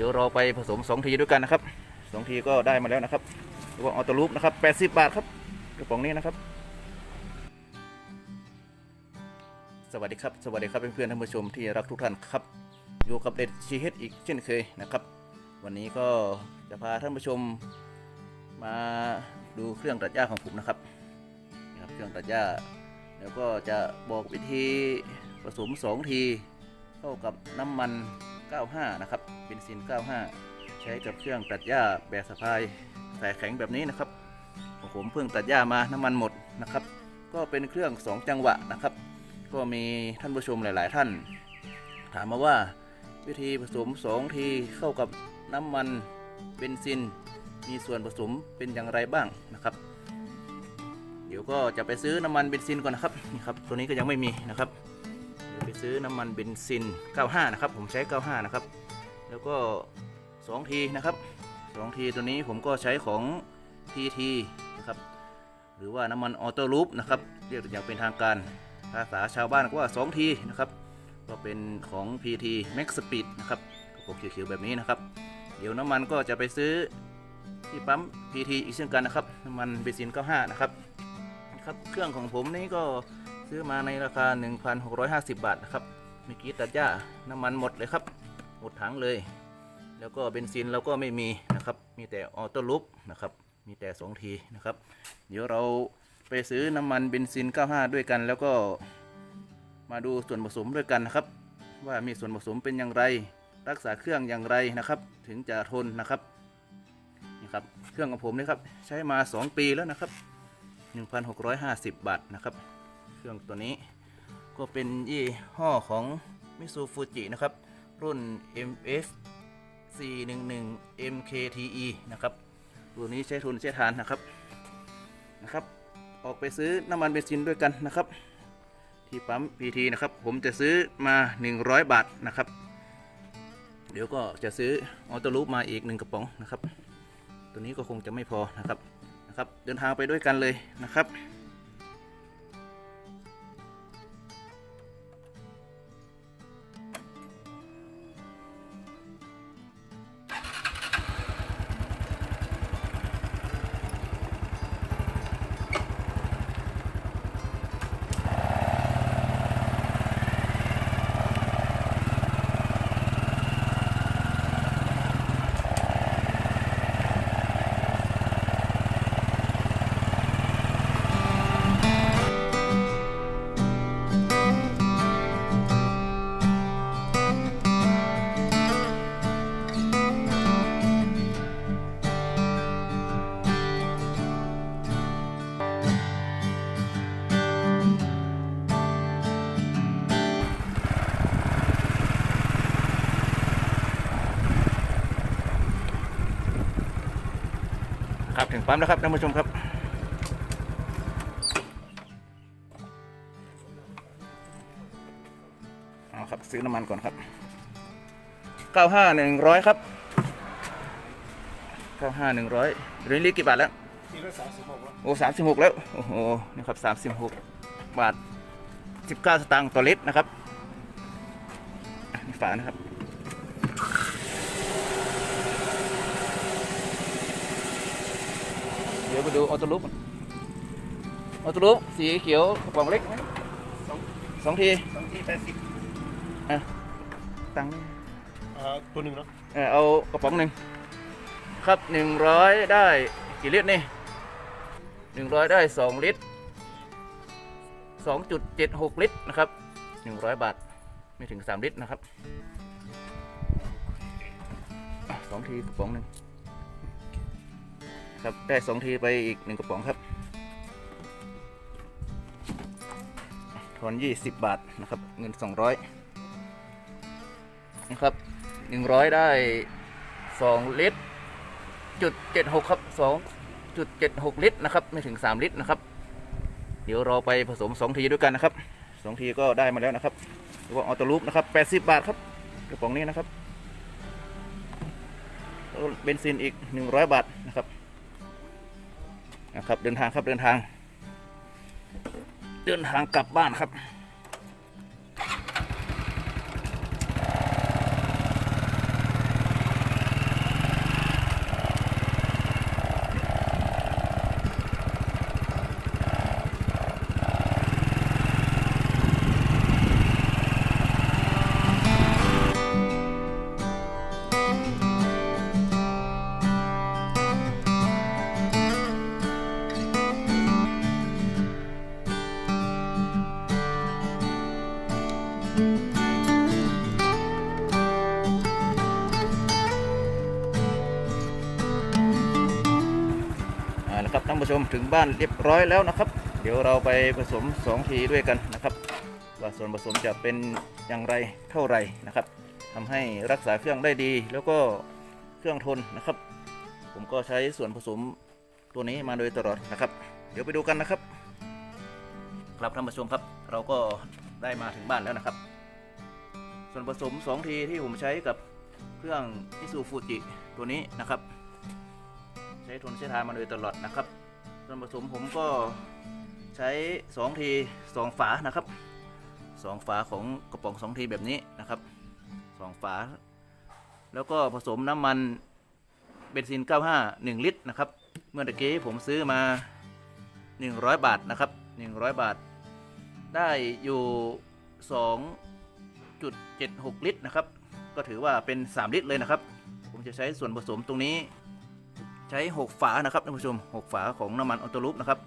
ดี๋ยวเราไปผสมสองทีด้วยกันนะครับสองทีก็ได้มาแล้วนะครับระวังออโต้ลูปนะครับ80 บาทครับกระป๋องนี้นะครับ สวัสดีครับ สวัสดีครับเพื่อนๆท่านผู้ชมที่รักทุกท่านครับ อยู่กับเด็ดชีเฮดอีกเช่นเคยนะครับ วันนี้ก็จะพาท่านผู้ชมมาดูเครื่องตัดหญ้าของผมนะครับนะครับ เครื่องตัดหญ้า แล้วก็จะบอกวิธีผสม 2 ทีเข้ากับน้ำมัน 95 นะครับเบนซิน 95 ใช้กับเครื่องตัดหญ้าแบบสะพายสายแข็งแบบนี้นะครับของผมเพิ่งตัดหญ้ามาน้ำมันหมดนะครับ ก็เป็นเครื่อง 2 จังหวะนะครับ ก็มีท่านผู้ชมหลาย ๆ ท่าน ถามมาว่าวิธีผสม 2 ทีเข้ากับน้ำมันเบนซิน มีส่วนผสมเป็นอย่างไรบ้างนะครับ เดี๋ยวก็จะไปซื้อน้ำมันเบนซินก่อนนะครับนี่ครับตัวนี้ก็ยังไม่มีนะครับ ไปซื้อน้ำมันเบนซิน 95 นะครับ ผมใช้ 95 นะครับ แล้วก็ 2 ทีนะครับ 2 ทีตัวนี้ผมก็ใช้ของ PT นะครับ หรือว่าน้ำมันออโต้ลูปนะครับ เรียกอย่างเป็นทางการ ภาษาชาวบ้านก็ว่า 2 ทีนะครับ ก็เป็นของ PT Max Speed นะครับกระปุกเขียวๆแบบนี้นะครับ เดี๋ยวน้ำมันก็จะไปซื้อที่ปั๊ม PT อีกเช่นกันนะครับ น้ำมันเบนซิน 95 นะครับครับเครื่องของผมนี่ก็ ซื้อมาในราคา 1,650 บาทนะครับเมื่อกี้ตัดหญ้าน้ำมันหมดเลยครับ หมดถังเลย แล้วก็เบนซินเราก็ไม่มีนะครับ มีแต่ออโต้ลูปนะครับ มีแต่ 2 ทีนะครับ เดี๋ยวเราไปซื้อน้ำมันเบนซิน 95 ด้วยกัน แล้วก็มาดูส่วนผสมด้วยกันนะครับ ว่ามีส่วนผสมเป็นอย่างไร รักษาเครื่องอย่างไรนะครับ ถึงจะทนนะครับนี่ครับเครื่องของผมนี่ครับใช้มา 2 ปีแล้วนะครับ 1,650 บาทนะครับ เครื่องตัวนี้ ก็เป็นยี่ห้อของ Misu Fuji นะครับ รุ่น MF 411 MKTE นะครับตัวนี้ใช้ทุนใช้ทานนะครับนะครับ ออกไปซื้อน้ำมันเบนซินด้วยกันนะครับ ที่ปั๊ม PT นะครับ ผมจะซื้อมา 100 บาทนะครับ เดี๋ยวก็จะซื้อออโต้ลูปมาอีกหนึ่งกระป๋องนะครับ ตัวนี้ก็คงจะไม่พอนะครับนะครับ เดินทางไปด้วยกันเลยนะครับ ถึงปั๊มแล้วครับท่านผู้ชมครับ เอาครับ ซื้อน้ำมันก่อนครับ 95 100 ครับ 95 100เรนลี่กี่บาทแล้วทีละสามสิบหกแล้วโอ้36แล้ว โอ้โห นี่ครับ36บาท19สตางค์ต่อลิตรนะครับนี่ฝานะครับ ดี๋ยวมาดูออโต้ลูปก่อนออโต้ลูปสีเขียวกระป๋องเล็กไหมสองสองทีสองที่แปดสิบตังค์อ่าตัวหนึ่งเนาะเออเอากระป๋องหนึ่งครับหนึ่งร้อยได้กี่ลิตรนี่หนึ่งร้อยได้สองลิตรสองจุดเจ็ดหกลิตรนะครับหนึ่งร้อยบาทไม่ถึงสามลิตรนะครับอะสองทีกระป๋องหนึ่ง ครับได้สองทีไปอีกหนึ่งกระป๋องครับทอนยี่สิบบาทนะครับเงินสองร้อยนะครับหนึ่งร้อยได้สองลิตรจุดเจ็ดหกครับสองจุดเจ็ดหกลิตรนะครับไม่ถึงสามลิตรนะครับ เดี๋ยวเราไปผสมสองทีด้วยกันนะครับสองทีก็ได้มาแล้วนะครับหรือว่าออโต้ลูปนะครับแปดสิบบาทครับกระป๋องนี้นะครับเบนซินอีกหนึ่งร้อยบาทนะครับ นะครับ เดินทางครับเดินทาง เดินทางกลับบ้านครับ ผู้ชมถึงบ้านเรียบร้อยแล้วนะครับ เดี๋ยวเราไปผสม 2 ทีด้วยกันนะครับ ว่าส่วนผสมจะเป็นอย่างไรเท่าไหร่นะครับทำให้รักษาเครื่องได้ดี แล้วก็เครื่องทนนะครับ ผมก็ใช้ส่วนผสมตัวนี้มาโดยตลอดนะครับ เดี๋ยวไปดูกันนะครับครับท่านผู้ชมครับ เราก็ได้มาถึงบ้านแล้วนะครับ ส่วนผสม 2 ทีที่ผมใช้กับเครื่องอิซูฟูจิตัวนี้นะครับ ใช้ทนใช้ทานมาโดยตลอดนะครับ ส่วนผสมผมก็ใช้2ที2ฝานะครับ 2 ฝาของกระป๋อง 2 ทีแบบนี้นะครับ2ฝา แล้วก็ผสมน้ำมันเบนซิน 95 1 ลิตรนะครับ เมื่อตะกี้ผมซื้อมา 100 บาทนะครับ 100 บาท ได้อยู่ 2.76 ลิตรนะครับ ก็ถือว่าเป็น 3 ลิตรเลยนะครับ ผมจะใช้ส่วนผสมตรงนี้ ใช้ 6 ฝานะครับท่านผู้ชม 6 ฝาของน้ำมันออโตลูปนะครับ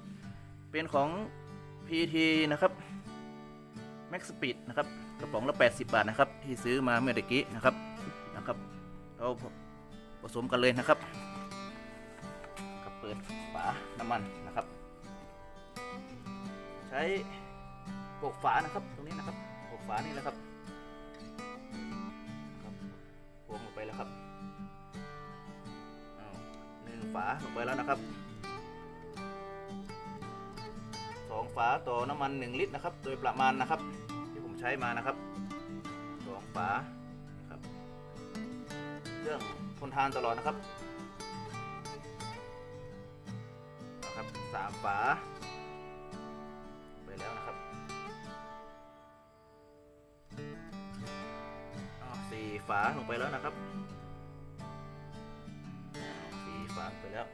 เป็นของ PT นะครับ Max Speed นะครับกระป๋องละ 80 บาทนะครับ ที่ซื้อมาเมื่อตะกี้นะครับนะครับเราผสมกันเลยนะครับกับเปิดฝาน้ำมันนะครับ ใช้ 6 ฝานะครับตรงนี้นะครับ 6 ฝานี่แหละครับ ฝาลงไปแล้วนะครับสองฝาต่อน้ำมัน 1 ลิตรนะครับ โดยประมาณนะครับ ที่ผมใช้มานะครับสองฝานะครับเครื่องทนทานตลอดนะครับนะครับสามฝาไปแล้วนะครับอ้าวสี่ฝาลงไปแล้วนะครับ แล้ว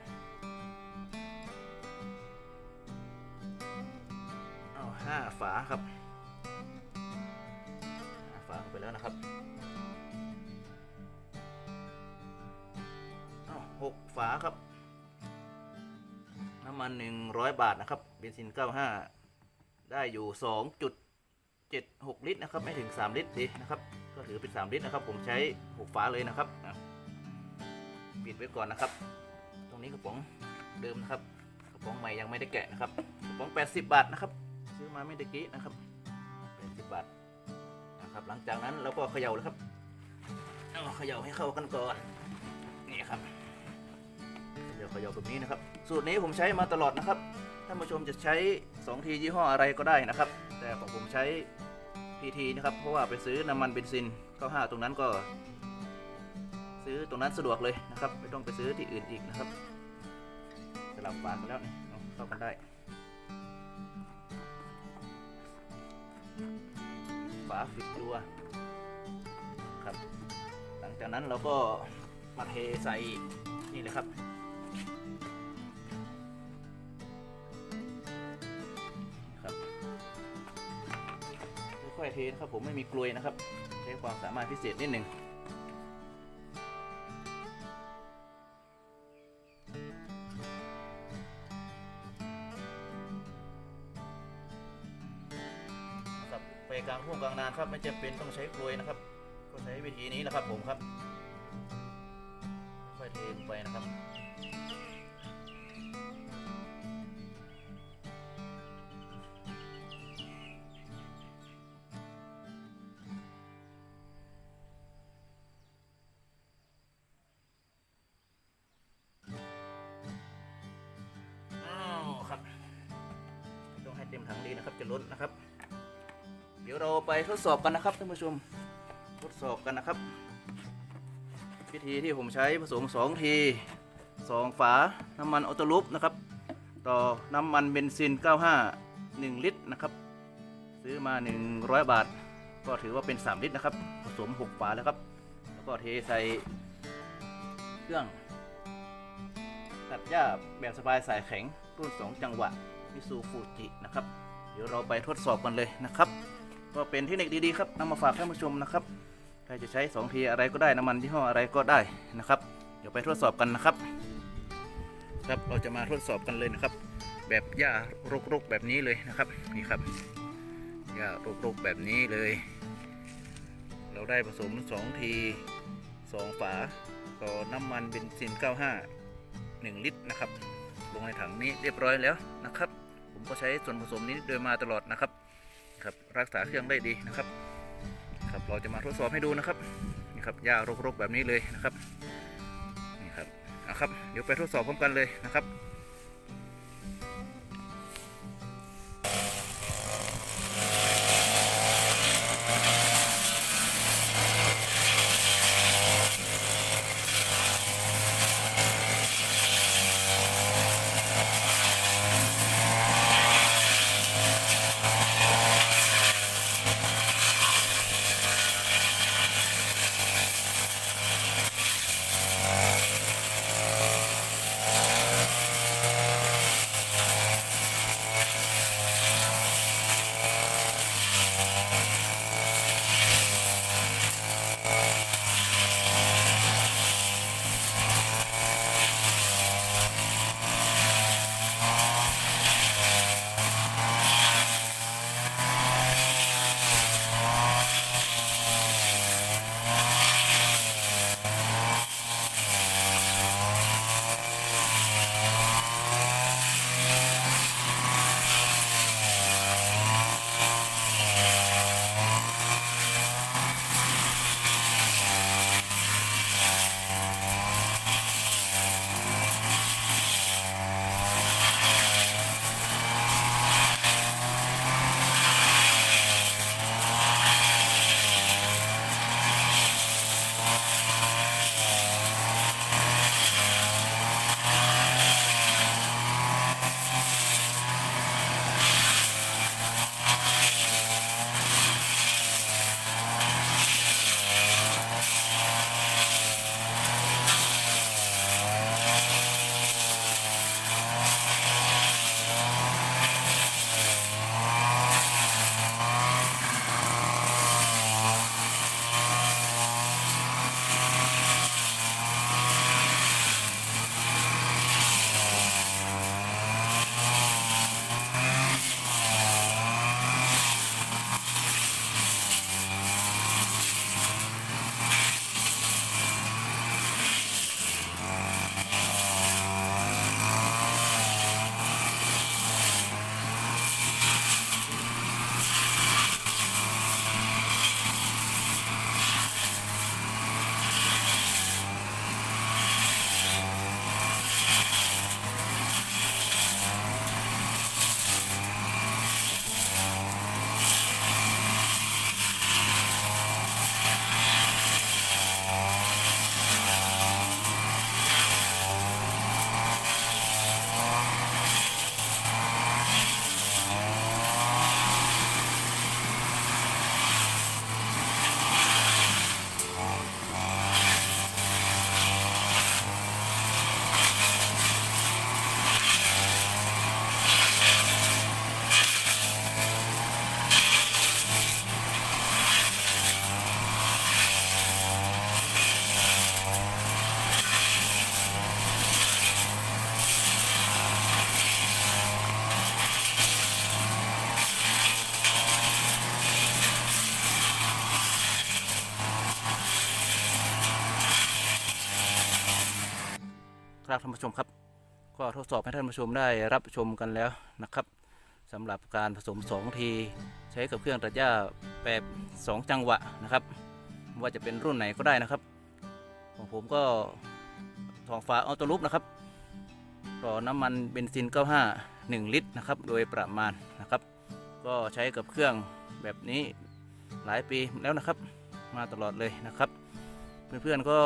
อ้าวห้าฝาครับห้าฝาไปแล้วนะครับอ้าวหกฝาครับ น้ำมัน100บาทนะครับเบนซิน95ได้อยู่2.76ลิตรนะครับ ไม่ถึง3ลิตรดีนะครับ ก็ถือเป็น3ลิตรนะครับ ผมใช้6ฝาเลยนะครับปิดไว้ก่อนนะครับ รงนี้กระป๋องเดิมนะครับกระป๋องใหม่ยังไม่ได้แกะนะครับกระป๋อง 80 บาทนะครับ ซื้อมาไม่ตะกี้นะครับ 80 บาทนะครับ หลังจากนั้นเราก็เขย่าเลยครับเอาเขย่าให้เข้ากันก่อนนี่ครับเดี๋ยวเขย่าแบบนี้นะครับ สูตรนี้ผมใช้มาตลอดนะครับท่านผู้ชมจะใช้ 2 ทียี่ห้ออะไรก็ได้นะครับ แต่ของผมใช้ PT นะครับ เพราะว่าไปซื้อน้ำมันเบนซิน95ตรงนั้นก็ ซื้อตรงนั้นสะดวกเลยนะครับ ไม่ต้องไปซื้อที่อื่นอีกนะครับ สลับฝากันแล้วนี่เอาเข้ากันได้ ฝาปิดตัวครับ หลังจากนั้นเราก็มาเทใส่นี่เลยครับครับค่อยๆเทนะครับผมไม่มีกลวยนะครับใช้ความสามารถพิเศษนิดหนึ่ง นานครับไม่จำเป็นต้องใช้กลวยนะครับ ก็ใช้วิธีนี้แหละครับผมครับค่อยเทลงไปนะครับ ดี๋ยวเราไปทดสอบกันนะครับท่านผู้ชม ทดสอบกันนะครับ วิธีที่ผมใช้ผสม2ที2ฝาน้ำมันออโตลูปนะครับ ต่อน้ำมันเบนซิน 95 1 ลิตรนะครับ ซื้อมา 100 บาท ก็ถือว่าเป็น 3 ลิตรนะครับ ผสม 6 ฝาแล้วครับ แล้วก็เทใส่เครื่อง ตัดหญ้าแบบสบายสายแข็งรุ่น 2 จังหวะมิซูฟูจินะครับ เดี๋ยวเราไปทดสอบกันเลยนะครับ ก็เป็นเทคนิคดีๆครับนำมาฝากท่านผู้ชมนะครับใครจะใช้2ทีอะไรก็ได้น้ำมันยี่ห้ออะไรก็ได้นะครับ เดี๋ยวไปทดสอบกันนะครับ ครับเราจะมาทดสอบกันเลยนะครับ แบบหญ้ารกๆแบบนี้เลยนะครับนี่ครับหญ้ารกๆแบบนี้เลย เราได้ผสม 2 ที 2 ฝาต่อน้ำมันเบนซิน 95 1 ลิตรนะครับ ลงในถังนี้เรียบร้อยแล้วนะครับ ผมก็ใช้ส่วนผสมนี้โดยมาตลอดนะครับ ครับรักษาเครื่องได้ดีนะครับครับเราจะมาทดสอบให้ดูนะครับนี่ครับหญ้ารกๆแบบนี้เลยนะครับนี่ครับนะครับ เดี๋ยวไปทดสอบพร้อมกันเลยนะครับ ครับท่านผู้ชมครับ ก็ทดสอบให้ท่านผู้ชมได้รับชมกันแล้วนะครับสำหรับการผสม 2 ที ใช้กับเครื่องตัดหญ้าแบบ 2 จังหวะนะครับ ว่าจะเป็นรุ่นไหนก็ได้นะครับ ของผมก็ทองฟ้าออโต้ลูปนะครับต่อน้ำมันเบนซิน 95 1 ลิตรนะครับโดยประมาณนะครับ ก็ใช้กับเครื่องแบบนี้หลายปีแล้วนะครับ มาตลอดเลยนะครับ เพื่อนๆก็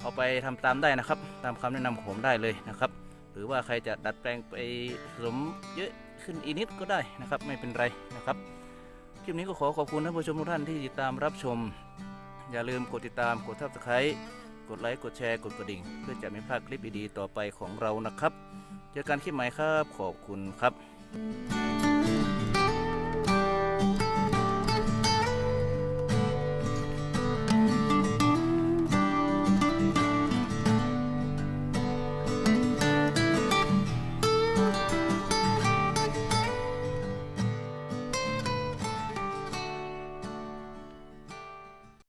เอาไปทำตามได้นะครับ ตามคำแนะนำของผมได้เลยนะครับ หรือว่าใครจะดัดแปลงไปผสมเยอะขึ้นอีกนิดก็ได้นะครับ ไม่เป็นไรนะครับคลิปนี้ก็ขอขอบคุณท่านผู้ชมทุกท่านที่ติดตามรับชม อย่าลืมกดติดตามกด subscribe กดไลค์กดแชร์กดกระดิ่ง เพื่อจะไม่พลาดคลิปดีๆต่อไปของเรานะครับ เจอกันคลิปใหม่ครับขอบคุณครับ